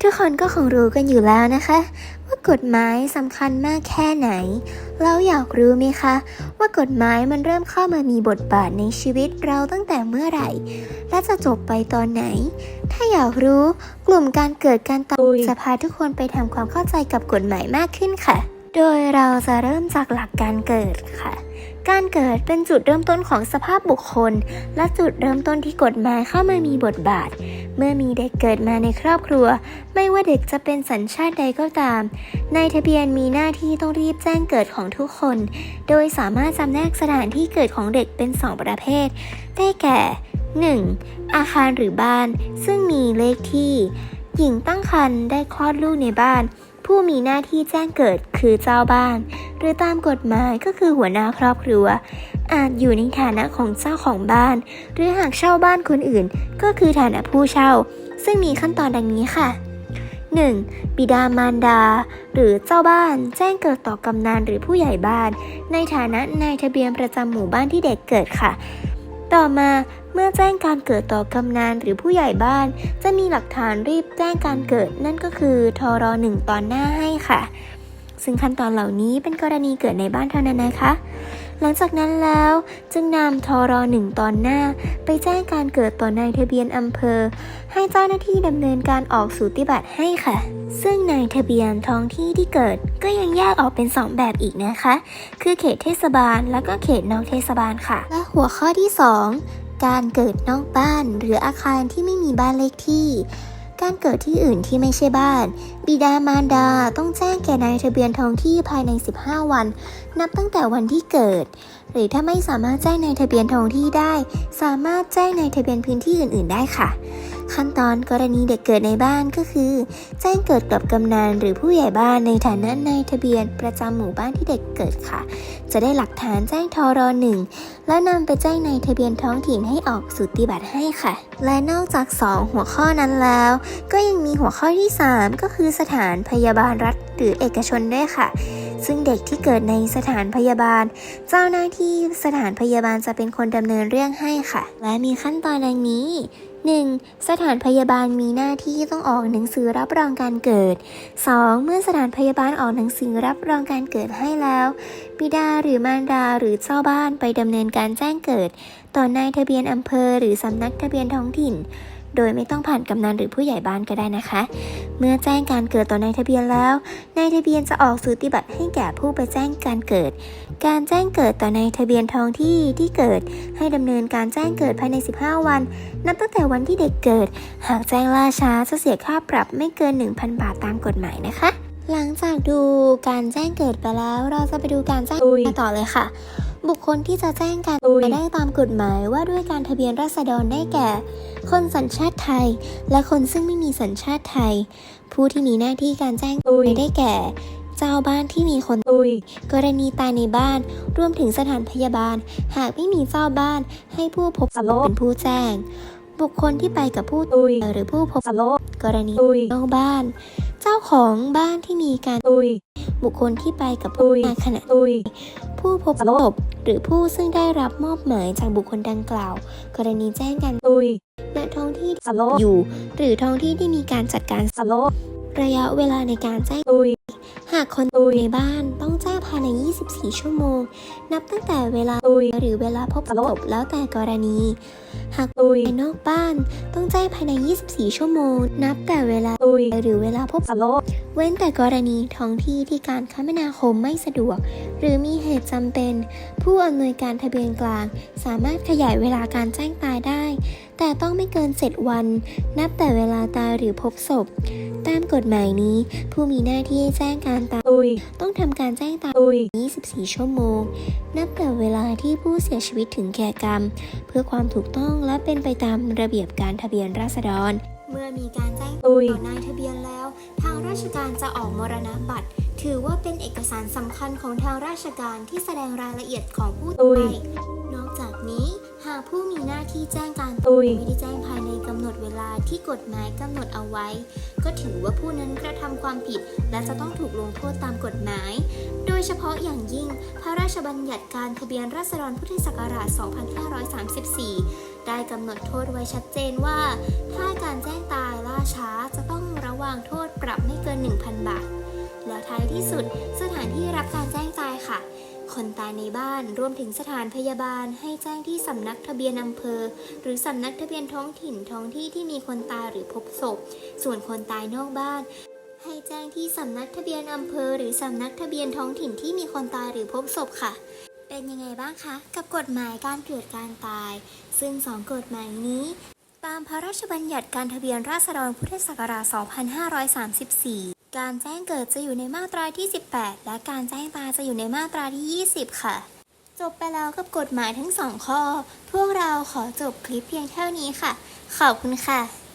ทุกคนก็คงรู้กันอยู่แล้วนะคะ ว่ากฎหมายสำคัญมากแค่ไหนแล้วอยากรู้ไหมคะ ว่ากฎหมายมันเริ่มเข้ามามีบทบาทในชีวิตเราตั้งแต่เมื่อไหร่ และจะจบไปตอนไหน ถ้าอยากรู้กลุ่มการเกิดการตายจะพาทุกคนไปทำความเข้าใจกับกฎหมายมากขึ้นค่ะ โดยเราจะเริ่มจากหลักการเกิดค่ะการเกิดเป็นจุดเริ่มต้นของสภาพบุคคล และจุดเริ่มต้นที่กฎหมายเข้ามามีบทบาท เมื่อมีเด็กเกิดมาในครอบครัว ไม่ว่าเด็กจะเป็นสัญชาติใดก็ตามในทะเบียนมีหน้าที่ต้องรีบแจ้งเกิดของทุกคน โดยสามารถจำแนกสถานที่เกิดของเด็กเป็น 2 ประเภท ได้แก่ 1. อาคารหรือบ้าน ซึ่งมีเลขที่ หญิงตั้งครรภ์ได้คลอดลูกในบ้าน ผู้มีหน้าที่แจ้งเกิดคือเจ้าบ้าน หรือตามกฎหมายก็คือหัวหน้าครอบครัว อาจอยู่ในฐานะของเจ้าของบ้าน หรือหากเช่าบ้านคนอื่น ก็คือฐานะผู้เช่า ซึ่งมีขั้นตอนดังนี้ค่ะ 1. บิดามารดา หรือเจ้าบ้านแจ้งเกิดต่อกำนันหรือผู้ใหญ่บ้าน ในฐานะนายทะเบียนประจำหมู่บ้านที่เด็กเกิดค่ะ ต่อมาเมื่อแจ้งการเกิดต่อกำนันหรือผู้ใหญ่บ้าน จะมีหลักฐานรีบแจ้งการเกิดนั่นก็คือทรหนึ่งตอนหน้าให้ค่ะ ซึ่งขั้นตอนเหล่านี้เป็นกรณีเกิดในบ้านเท่านั้นนะคะ หลังจากนั้นแล้วจึงนำทรหนึ่งตอนหน้า ไปแจ้งการเกิดต่อนายทะเบียนอำเภอ ให้เจ้าหน้าที่ดำเนินการออกสูติบัตรให้ค่ะ ซึ่งในทะเบียนท้องที่ที่เกิดก็ยังแยกออกเป็น 2 แบบอีกนะคะ คือเขตเทศบาล แล้วก็เขตนอกเทศบาลค่ะ และหัวข้อที่ 2 การเกิดนอกบ้านหรืออาคารที่ไม่มีบ้านเลขที่ การเกิดที่อื่นที่ไม่ใช่บ้าน บิดามารดาต้องแจ้งแก่นายทะเบียนท้องที่ภายใน 15 วัน นับตั้งแต่วันที่เกิด หรือถ้าไม่สามารถแจ้งในทะเบียนท้องที่ได้ สามารถแจ้งในทะเบียนพื้นที่อื่น ๆ ได้ค่ะ ขั้นตอนกรณีเด็กเกิดในบ้านก็คือ แจ้งเกิดกับกำนันหรือผู้ใหญ่บ้านในฐานะนายทะเบียนประจำหมู่บ้านที่เด็กเกิดค่ะ จะได้หลักฐานแจ้งทรหนึ่ง แล้วนำไปแจ้งในทะเบียนท้องถิ่นให้ออกสุติบัตรให้ค่ะ และนอกจาก 2 หัวข้อนั้นแล้ว ก็ยังมีหัวข้อที่ 3 ก็คือสถานพยาบาลรัฐหรือเอกชนด้วยค่ะ ซึ่งเด็กที่เกิดในสถานพยาบาล เจ้าหน้าที่สถานพยาบาลจะเป็นคนดำเนินเรื่องให้ค่ะ และมีขั้นตอนดังนี้ 1. สถานพยาบาลมีหน้าที่ต้องออกหนังสือรับรองการเกิด 2. เมื่อสถานพยาบาลออกหนังสือรับรองการเกิดให้แล้ว บิดาหรือมารดาหรือเจ้าบ้านไปดำเนินการแจ้งเกิด ต่อนายทะเบียนอำเภอหรือสำนักทะเบียนท้องถิ่น โดยไม่ต้องผ่านกำนันหรือผู้ใหญ่บ้านก็ได้นะคะ เมื่อแจ้งการเกิดต่อนายทะเบียนแล้วนายทะเบียนจะออกสูติบัตรให้แก่ผู้ไปแจ้งการเกิด การแจ้งเกิดต่อนายทะเบียนท้องที่ที่เกิด ให้ดำเนินการแจ้งเกิดภายใน 15 วัน นับตั้งแต่วันที่เด็กเกิด หากแจ้งล่าช้าจะเสียค่าปรับไม่เกิน 1,000 บาทตามกฎหมายนะคะ หลังจากดูการแจ้งเกิดไปแล้ว เราจะไปดูการแจ้งอุ้ยกันต่อเลยค่ะ บุคคลที่จะแจ้งการอุ้ยได้ตามกฎหมายว่าด้วยการทะเบียนราษฎรได้แก่ คนสัญชาติไทย และคนซึ่งไม่มีสัญชาติไทย ผู้ที่มีหน้าที่การแจ้งอุ้ยได้แก่ เจ้าบ้านที่มีคนตุย กรณีตายในบ้านรวมถึงสถานพยาบาล หากไม่มีเจ้าบ้านให้ผู้พบสโลปเป็นผู้แจ้ง บุคคลที่ไปกับผู้ตุยหรือผู้พบสโลปกรณีตุยนอกบ้านเจ้าของบ้านที่มีการตุย บุคคลที่ไปกับตุผู้ยในขณะตุย ผู้พบสโลปศพหรือผู้ซึ่งได้รับมอบหมายจากบุคคลดังกล่าว กรณีแจ้งกันตุยณท้องที่สโลปอยู่ หรือท้องที่ที่มีการจัดการสโลประยะเวลาในการแจ้งตุย หากคนตุยในบ้านต้องแจ้งภายใน 24 ชั่วโมง นับตั้งแต่เวลาตุยหรือเวลาพบศสโลปพแล้วแต่กรณี หากตุยภายนอกบ้านต้องแจ้งภายใน 24 ชั่วโมง นับแต่เวลาตุยหรือเวลาพบสโลป เว้นแต่กรณีท้องที่ที่การคมนาคมไม่สะดวก หรือมีเหตุจำเป็น ผู้อำนวยการทะเบียนกลาง สามารถขยายเวลาการแจ้งตายได้ แต่ต้องไม่เกิน 7 วัน นับแต่เวลาตายหรือพบศพ ตามกฎหมายนี้ ผู้มีหน้าที่แจ้งการตายตุยต้องทำการแจ้งตายตุย24 ชั่วโมง นับแต่เวลาที่ผู้เสียชีวิตถึงแก่กรรม เพื่อความถูกต้องและเป็นไปตามระเบียบการทะเบียนราษฎร เมื่อมีการแจ้งตุยต่อนายทะเบียนแล้ว ทางราชการจะออกมรณบัตร ถือว่าเป็นเอกสารสำคัญของทางราชการที่แสดงรายละเอียดของผู้ตุตายยนอกจากนี้หากผู้มีหน้าที่แจ้งการตุตายยไม่ได้แจ้งภายในกำหนดเวลาที่กฎหมายกำหนดเอาไว้ ก็ถือว่าผู้นั้นกระทำความผิด และจะต้องถูกลงโทษตามกฎหมาย โดย เฉพาะอย่างยิ่ง พระราชบัญญัติการทะเบียนราษฎรพุทธศักราช 2534 ได้กำหนดโทษไว้ชัดเจนว่า ถ้าการแจ้งตายล่าช้าจะต้องระวางโทษปรับไม่เกิน 1,000 บาท แล้วท้ายที่สุดสถานที่รับการแจ้งตายค่ะ คนตายในบ้านรวมถึงสถานพยาบาล ให้แจ้งที่สำนักทะเบียนอำเภอ หรือสำนักทะเบียนท้องถิ่นท้องที่ที่มีคนตายหรือพบศพ ส่วนคนตายนอกบ้าน ให้แจ้งที่สำนักทะเบียนอำเภอ หรือสำนักทะเบียนท้องถิ่นที่มีคนตายหรือพบศพค่ะ เป็นยังไงบ้างคะ กับกฎหมายการเกิดการตาย ซึ่งสองกฎหมายนี้ ตามพระราชบัญญัติการทะเบียนราษฎรพุทธศักราช 2534 การแจ้งเกิดจะอยู่ในมาตราที่ 18 และการแจ้งตายจะอยู่ในมาตราที่ 20 ค่ะ จบไปแล้วกับกฎหมายทั้งสองข้อ พวกเราขอจบคลิปเพียงเท่านี้ค่ะ ขอบคุณค่ะ